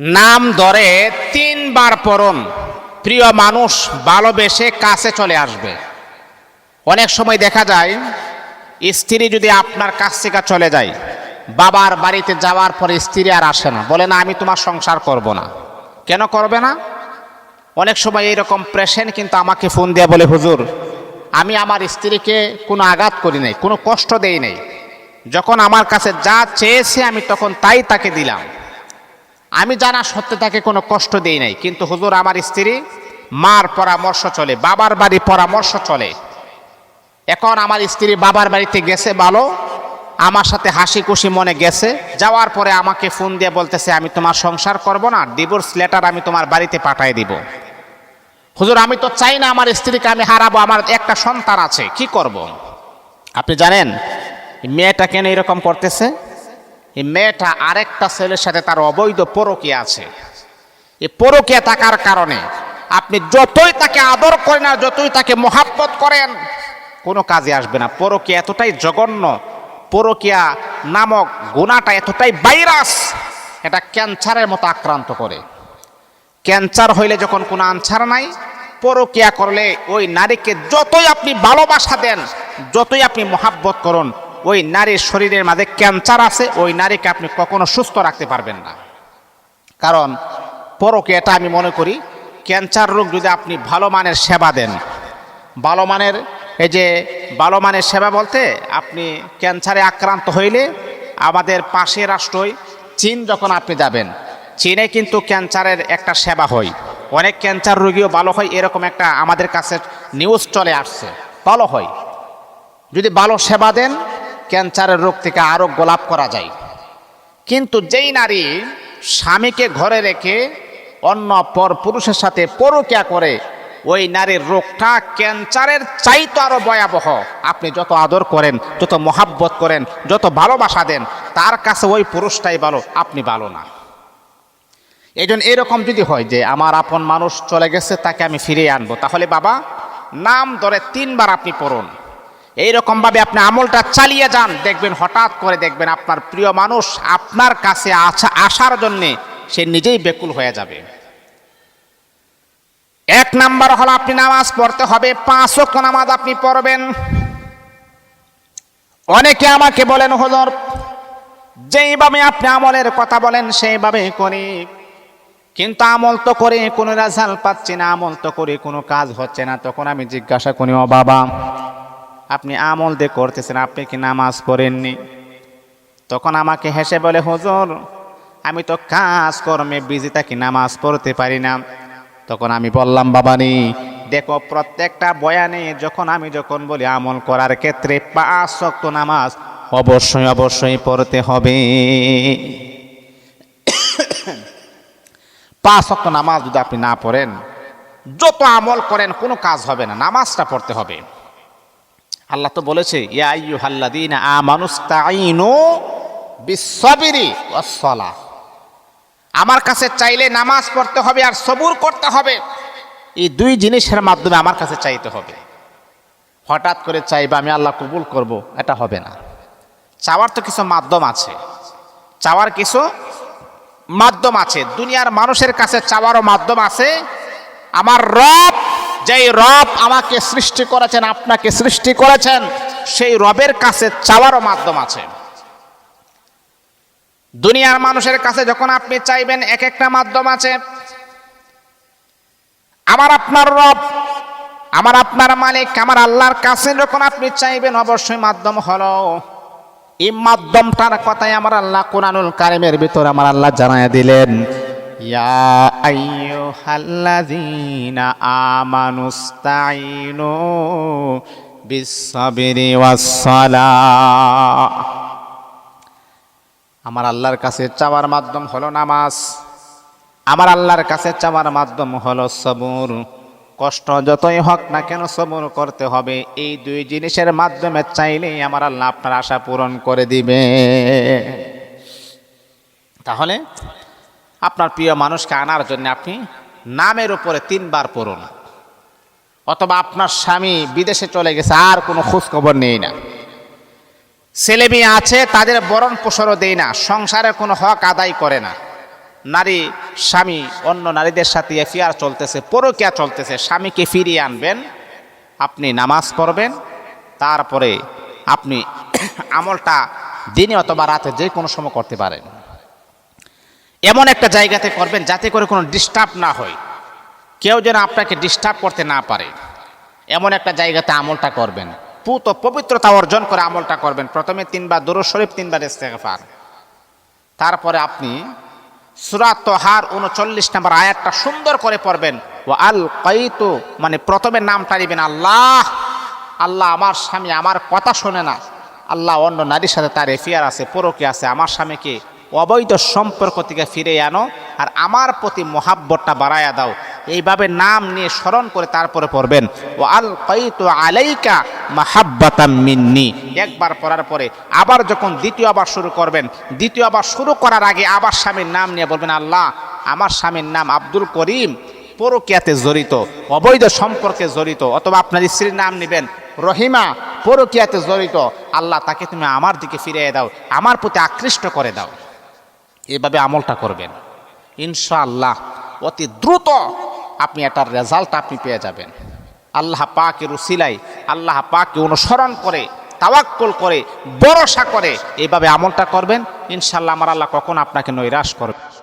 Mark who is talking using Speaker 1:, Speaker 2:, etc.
Speaker 1: নাম ধরে তিনবার পড়ুন। প্রিয় মানুষ, ভালোবেসে কাছে চলে আসবে। অনেক সময় দেখা যায়, স্ত্রী যদি আপনার কাছ থেকে চলে যায়, বাবার বাড়িতে যাওয়ার পরে স্ত্রী আর আসে না। বলে, না, আমি তোমার সংসার করব না। কেন করবে না? অনেক সময় এইরকম পেশেন্ট কিন্তু আমাকে ফোন দিয়ে বলে, হুজুর, আমি আমার স্ত্রীকে কোনো আঘাত করি নাই, কোনো কষ্ট দেই নাই। যখন আমার কাছে যা চেয়েছে আমি তখন তাই তাকে দিলাম। আমি জানা সত্ত্বে তাকে কোনো কষ্ট দেই নাই, কিন্তু হুজুর আমার স্ত্রী, মার পরামর্শ চলে, বাবার বাড়ি পরামর্শ চলে। এখন আমার স্ত্রী বাবার বাড়িতে গেছে ভালো, আমার সাথে হাসি খুশি মনে গেছে, যাওয়ার পরে আমাকে ফোন দিয়ে বলতেছে, আমি তোমার সংসার করব না ডিভোর্স লেটার আমি তোমার বাড়িতে পাঠিয়ে দিব। হুজুর, আমি তো চাই না আমার স্ত্রীকে আমি হারাবো, আমার একটা সন্তান আছে, কি করব। আপনি জানেন, মেয়েটা কেন এরকম করতেছে? এই মেয়েটা আরেকটা ছেলের সাথে তার অবৈধ পরকীয়া আছে। এই পরকীয়া থাকার কারণে আপনি যতই তাকে আদর করেন আর যতই তাকে মোহাব্বত করেন, কোনো কাজে আসবে না। পরকীয়া এতটাই জঘন্য, পরকীয়া নামক গুণাটা এতটাই ভাইরাস, এটা ক্যান্সারের মতো আক্রান্ত করে। ক্যান্সার হইলে যখন কোনো আনসার নাই, পরকিয়া করলে ওই নারীকে যতই আপনি ভালোবাসা দেন, যতই আপনি মোহাব্বত করুন ওই নারীর শরীরের মাঝে ক্যান্সার আছে, ওই নারীকে আপনি কখনো সুস্থ রাখতে পারবেন না। কারণ পরকে এটা আমি মনে করি, ক্যান্সার রোগ যদি আপনি ভালো মানের সেবা দেন, ভালো মানের, এই যে ভালো মানের সেবা বলতে আপনি ক্যান্সারে আক্রান্ত হইলে আমাদের পাশে রাষ্ট্রই চীন যখন আপনি যাবেন, চীনে কিন্তু ক্যান্সারের একটা সেবা হয়। অনেক ক্যান্সার রোগীও ভালো হয়, এরকম একটা আমাদের কাছে নিউজ চলে আসছে, ভালো হয়। যদি ভালো সেবা দেন ক্যান্সারের রোগ থেকে আরোগ্য লাভ করা যায়। কিন্তু যেই নারী স্বামীকে ঘরে রেখে অন্য পর পুরুষের সাথে পরকিয়া করে, ওই নারীর রোগটা ক্যান্সারের চাইতো আরও ভয়াবহ। আপনি যত আদর করেন, যত মহাব্বত করেন, যত ভালোবাসা দেন, তার কাছে ওই পুরুষটাই ভালো, আপনি ভালো না। এই জন্য এরকম যদি হয় যে আমার আপন মানুষ চলে গেছে, তাকে আমি ফিরিয়ে আনব, তাহলে বাবা, নাম ধরে তিনবার আপনি পড়ুন। এইরকমভাবে আপনি আমলটা চালিয়ে যান, দেখবেন হঠাৎ করে দেখবেন আপনার প্রিয় মানুষ আপনার কাছে আসা আসার জন্যে সে নিজেই বেকুল হয়ে যাবে। এক নাম্বার হলো আপনি নামাজ পড়তে হবে, পাঁচ ওয়াক্ত নামাজ আপনি পড়বেন। অনেকে আমাকে বলেন, হজর, যেইভাবে আপনি আমলের কথা বলেন, সেইভাবে করি। কিন্তু আমল তো করে, কোনো রেজাল্ট পাচ্ছি না, আমল তো করে, কোনো কাজ হচ্ছে না। তখন আমি জিজ্ঞাসা করি, ও বাবা আপনি আমল দিয়ে করতেছেন, আপনি কি নামাজ পড়েননি? তখন আমাকে হেসে বলে, হুজুর, আমি তো কাজ কর্মে বিজি থাকি নামাজ পড়তে পারি না? তখন আমি বললাম, বাবানি, দেখো, প্রত্যেকটা বয়ানে যখন আমি যখন বলি আমল করার ক্ষেত্রে পাঁচ শক্ত নামাজ অবশ্যই অবশ্যই পড়তে হবে। পাঁচ শক্ত নামাজ যদি আপনি না পড়েন, যত আমল করেন কোনো কাজ হবে না, নামাজটা পড়তে হবে। আল্লাহ তো বলেছে, ইয়া আইয়ুহাল্লাযীনা আমানুস্তাঈনু বিসসাবিরি ওয়াসসালাহ। আমার কাছে চাইলে নামাজ পড়তে হবে আর সবুর করতে হবে। এই দুই জিনিসের মাধ্যমে আমার কাছে চাইতে হবে। হঠাৎ করে চাইবে, আমি আল্লাহ কবুল করব। এটা হবে না। চাওয়ার তো কিছু মাধ্যম আছে। চাওয়ার কিছু মাধ্যম আছে। দুনিয়ার মানুষের কাছে চাওয়ারও মাধ্যম আছে। আমার রব যেই রব আমাকে সৃষ্টি করেছেন, আপনাকে সৃষ্টি করেছেন, সেই রবের কাছে চাওয়ারও মাধ্যম আছে। দুনিয়ার মানুষের কাছে যখন আপনি চাইবেন এক একটা মাধ্যম আছে, আমার আপনার রব, আমার আপনার মালিক, আমার আল্লাহর কাছে যখন আপনি চাইবেন, অবশ্যই মাধ্যম হলো। এই মাধ্যমটার কথাই আমার আল্লাহ কোরআনুল কারিমের ভিতর আমার আল্লাহ জানায় দিলেন। আইয়ুহাল্লাযীনা আমানুস্তাঈনু বিসসাবিরি ওয়াসসালাহ আমার আল্লাহর কাছে চাওয়ার মাধ্যম হলো নামাজ। আমার আল্লাহর কাছে চাওয়ার মাধ্যম হলো সবুর। কষ্ট যতই হোক না কেন সবুর করতে হবে। এই দুই জিনিসের মাধ্যমে চাইলেই আমার আল্লাহ আপনার আশা পূরণ করে দিবে। তাহলে আপনার প্রিয় মানুষকে আনার জন্য আপনি নামের উপরে তিনবার পড়ুন। অথবা আপনার স্বামী বিদেশে চলে গেছে, আর কোনো খোঁজ খবর নেই না। ছেলে মেয়ে আছে, তাদের বরণ পোষণও দেয় না সংসারের কোনো হক আদায় করে না। নারী, স্বামী, অন্য নারীদের সাথে এফিয়ার চলতেছে, পরকিয়া চলতেছে, স্বামীকে ফিরিয়ে আনবেন, আপনি নামাজ পড়বেন, তারপরে আপনি আমলটা দিনে অথবা রাতে যে কোনো সময় করতে পারেন। এমন একটা জায়গাতে করবেন যাতে করে কোনো ডিস্টার্ব না হয়। কেউ যেন আপনাকে ডিস্টার্ব করতে না পারে। এমন একটা জায়গাতে আমলটা করবেন। পুত পবিত্রতা অর্জন করে আমলটা করবেন। প্রথমে তিনবার দুরু শরীফ, তিনবার ইস্তেগফার। তারপরে আপনি সুরাত তোহার উনচল্লিশ নম্বর আয়াতটা সুন্দর করে পড়বেন। ও আল কইতু মানে প্রথমে নামটা নিবেন, আল্লাহ আল্লাহ আমার স্বামী আমার কথা শোনে না। আল্লাহ অন্য নারীর সাথে তার এফিয়ার আছে পরকি আছে। আমার স্বামীকে অবৈধ সম্পর্ক থেকে ফিরে আনো আর আমার প্রতি মহাব্বতটা বাড়াইয়া দাও। এইভাবে নাম নিয়ে স্মরণ করে তারপরে পড়বেন। ও আল কইতু আলাইকা মাহাব্বাতাম মিন্নি। একবার পড়ার পরে আবার যখন দ্বিতীয়বার শুরু করবেন দ্বিতীয়বার শুরু করার আগে আবার স্বামীর নাম নিয়ে বলবেন, আল্লাহ, আমার স্বামীর নাম আব্দুল করিম। পরকিয়াতে জড়িত, অবৈধ সম্পর্কে জড়িত, অথবা আপনার স্ত্রীর নাম নেবেন রহিমা, পরকিয়াতে জড়িত। আল্লাহ, তাকে তুমি আমার দিকে ফিরিয়ে দাও, আমার প্রতি আকৃষ্ট করে দাও। এভাবে আমলটা করবেন। ইনশাআল্লাহ অতি দ্রুত আপনি এটার রেজাল্ট আপনি পেয়ে যাবেন। আল্লাহ পাকের উসিলাই আল্লাহ পাকে অনুসরণ করে, তাওয়াক্কল করে, ভরসা করে এভাবে আমলটা করবেন। ইনশাল্লাহ আমার আল্লাহ কখন আপনাকে নৈরাশ করবে